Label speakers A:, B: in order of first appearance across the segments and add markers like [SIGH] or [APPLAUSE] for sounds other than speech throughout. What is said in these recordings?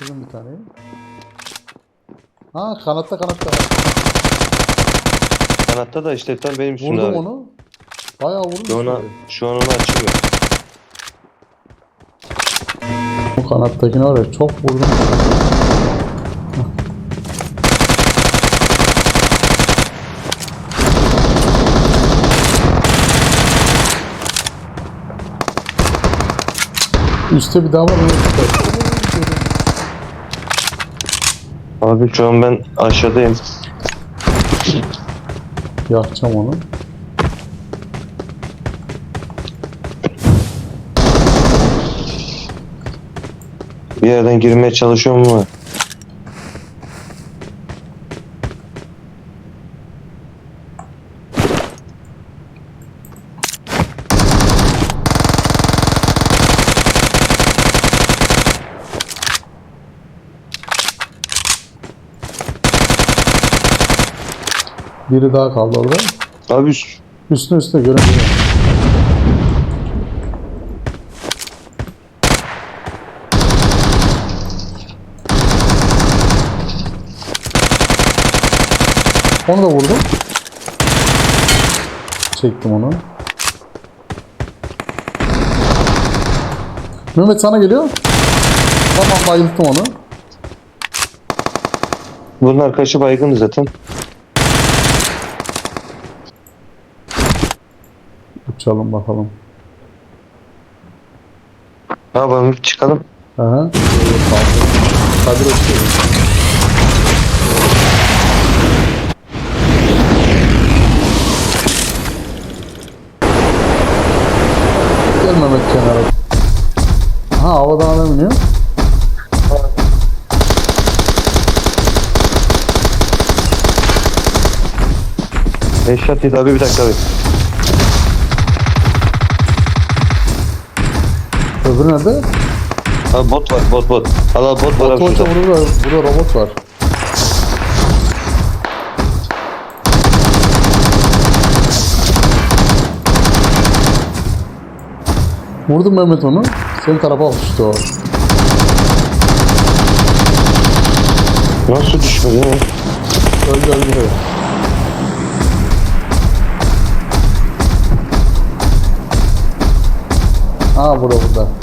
A: Düşürdüm bir tane. Ha kanatta kanatta.
B: Kanatta da işte tam benim üstümde
A: Vurdum
B: abi.
A: onu. Bayağı vurdum.
B: Şu, ona, şu an onu açmıyor.
A: Bu kanattakini var ya çok vurdum. Üste bir daha var.
B: Abi şu an ben aşağıdayım.
A: Yakacağım onu.
B: Bir yerden girmeye çalışıyorum ama
A: Biri daha kaldı orada.
B: Abi üst-
A: Üstüne üstüne göremiyorum. Onu da vurdum. Çektim onu. Mehmet sana geliyor. Tamam bayılttım onu.
B: bunun arkadaşı baygındı zaten.
A: Uçalım bakalım.
B: Ne yapalım çıkalım.
A: Aha. Kadir uçuyor. Gel Mehmet kenara. Ha havadan adam iniyor.
B: Eşat abi bir dakika abi.
A: Öbürü nerede?
B: Abi bot var bot bot. Al al bot var abi şurada.
A: burada, burada robot var. Vurdum Mehmet onu. Senin tarafa almıştı o.
B: Nasıl düşmedi ya?
A: Öldü öldü. Ha burada burada.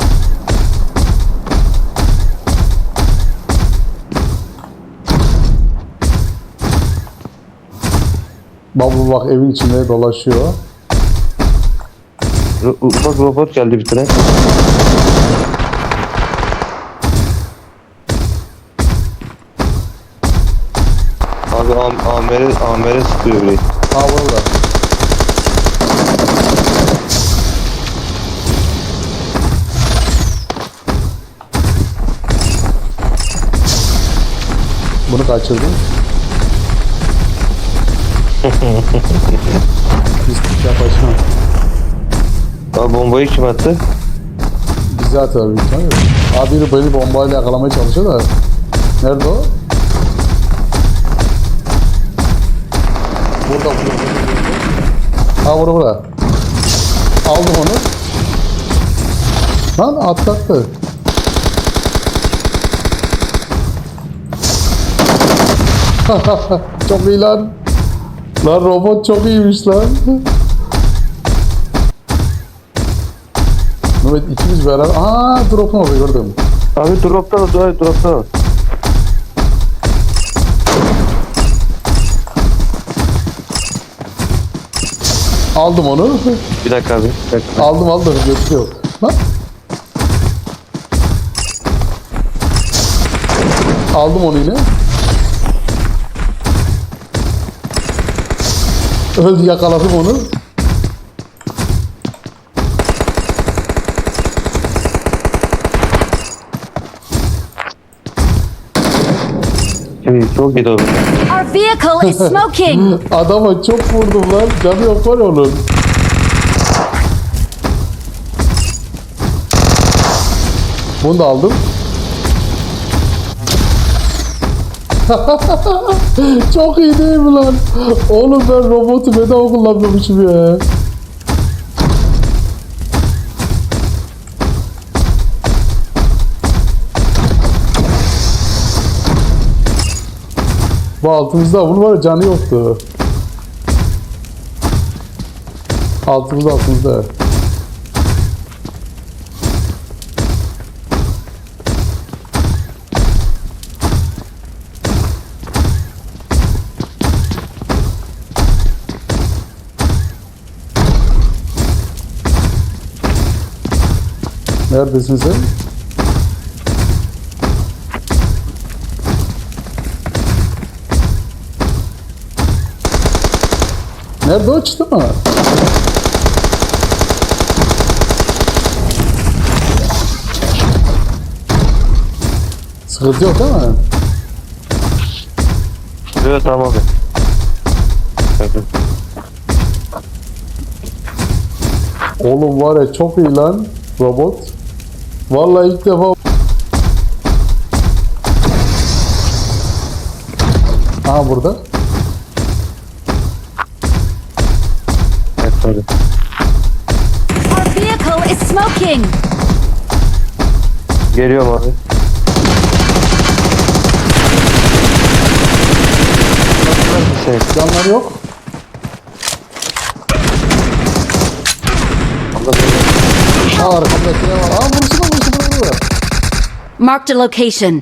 A: Baba bak evin içinde dolaşıyor.
B: Ro- Ufak robot geldi bir tane. Abi am amere, amere sıkıyor burayı.
A: Ha burada. Bunu kaçırdım. Pislik yapacağım.
B: Abi bombayı kim attı?
A: Atıyor büyük ihtimalle. Abi biri beni bombayla yakalamaya çalışıyor da. Nerede o? Burada. burada. Ha burada burada. Aldım onu. Lan atlattı. [LAUGHS] çok iyi lan. Lan robot çok iyiymiş lan. Mehmet ikimiz beraber. Aa drop'un orada gördüm.
B: Abi dropta da abi dropta da.
A: Aldım onu.
B: Bir dakika abi. Bir dakika.
A: aldım aldım götürüyor. Lan. Aldım onu yine. Öldü yakaladım onu.
B: Evet, çok iyi oldu.
C: Our vehicle is smoking! [LAUGHS]
A: Adama çok vurdum lan. Canı yok var onun. Bunu da aldım. [LAUGHS] Çok iyi değil mi lan? Oğlum ben robotu bedava kullanmamışım ya. Bu altımızda bunun var canı yoktu. Altımızda altımızda. Neredesin sen? Nerede o çıktı mı? Sıkıntı yok değil mi?
B: Evet tamam abi. Evet.
A: Oğlum var ya çok iyi lan robot. Vallahi ilk defa Aha burada.
B: Evet abi.
C: Our vehicle is smoking.
B: Geliyorum abi. Şey,
A: Canları yok. Aa arkamdakine var. Aa da burası.
C: Marked a location.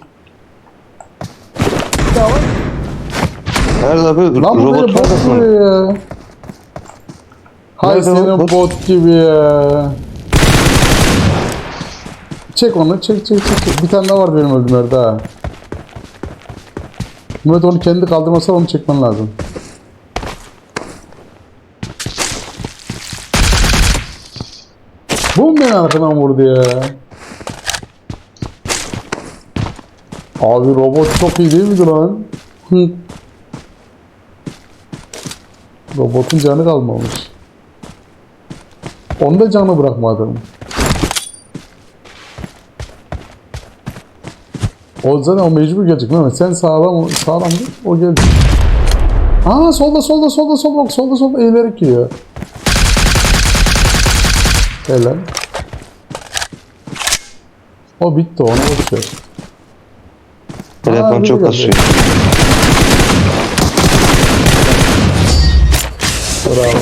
B: Nerede abi?
A: Lan bu
B: Robot
A: bot
B: neredesin?
A: vuruyor ya. Hay
B: Nerede
A: senin
B: bot?
A: bot gibi ya. Çek onu çek çek çek. çek. Bir tane daha var benim öldüğüm yerde ha. Mehmet onu kendi kaldırmasa onu çekmen lazım. Bu mu beni arkadan vurdu ya? Abi robot çok iyi değil miydi lan? Hı. Robotun canı kalmamış. Onu da canı bırakmadım. O zaten o mecbur gelecek Mehmet. Sen sağlam sağlam dur. O gelecek. Aa solda solda solda solda bak solda solda eğilerek gidiyor. Helal. O bitti ona boş Aa,
B: Telefon
A: biri
B: çok
A: geldi.
B: kasıyor.
A: Bravo.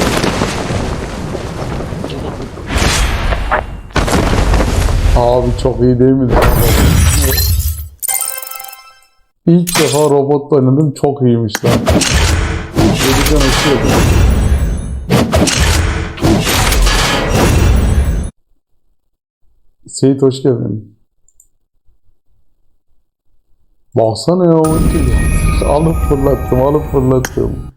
A: Abi çok iyi değil mi? İlk defa robotla oynadım çok iyiymiş lan. Can uçuyordu. Seyit hoş geldin. Baksana ya o ulti. Alıp fırlattım alıp fırlattım.